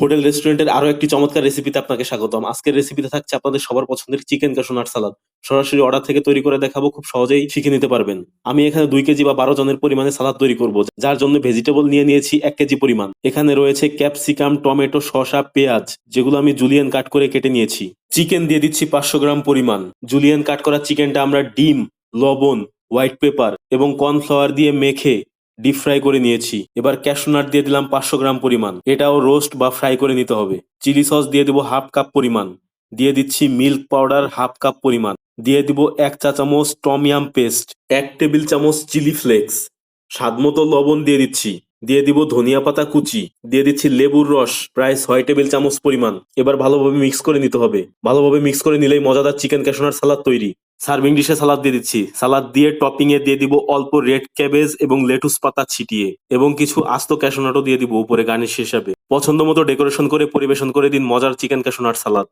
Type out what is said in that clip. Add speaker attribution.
Speaker 1: Hotel রেস্টুরেন্টের আরও একটি চমৎকার রেসিপিতে আপনাকে স্বাগতম। আজকের রেসিপিতে থাকছে আপনাদের সবার পছন্দের চিকেন কাশোনাট সালাদ সরাসরি অর্ডার থেকে তৈরি করে দেখাবো, খুব সহজেই শিখে নিতে পারবেন। আমি এখানে দুই কেজি বা বারো জনের পরিমাণে সালাদ তৈরি করব, যার জন্য ভেজিটেবল নিয়ে নিয়েছি এক কেজি পরিমাণ। এখানে রয়েছে ক্যাপসিকাম টমেটো শসা, পেঁয়াজ, যেগুলো আমি জুলিয়ান কাট করে কেটে নিয়েছি। চিকেন দিয়ে দিচ্ছি পাঁচশো গ্রাম পরিমাণ। জুলিয়ান কাট করা চিকেনটা আমরা ডিম, লবণ হোয়াইট পেপার এবং কর্নফ্লাওয়ার দিয়ে মেখে ডিপ ফ্রাই করে নিয়েছি। এবার ক্যাশনাট দিয়ে দিলাম পাঁচশো গ্রাম পরিমাণ। এটাও রোস্ট বা ফ্রাই করে নিতে হবে। চিলি সস দিয়ে দেবো হাফ কাপ পরিমাণ। দিয়ে দিচ্ছি মিল্ক পাউডার হাফ কাপ পরিমাণ। দিয়ে দিব এক চা চামচ টমিয়াম পেস্ট এক টেবিল চামচ চিলি ফ্লেক্স স্বাদ মতো লবণ দিয়ে দিচ্ছি। দিয়ে দিব ধনিয়া পাতা কুচি। দিয়ে দিচ্ছি লেবুর রস, প্রায় ছয় টেবিল চামচ পরিমাণ। এবার ভালোভাবে মিক্স করে নিতে হবে। ভালোভাবে মিক্স করে নিলেই মজাদার চিকেন ক্যাশনার সালাদ তৈরি। সার্ভিং ডিশে সালাদ দিয়ে দিচ্ছি। সালাদ দিয়ে টপিং এ দিয়ে দিব অল্প রেড ক্যাবেজ এবং লেটুস পাতা ছিটিয়ে এবং কিছু আস্ত ক্যাশোনাটও দিয়ে দিব উপরে গার্নিশ হিসাবে। পছন্দ মতো ডেকোরেশন করে পরিবেশন করে দিন, মজার চিকেন ক্যাশোনাট সালাদ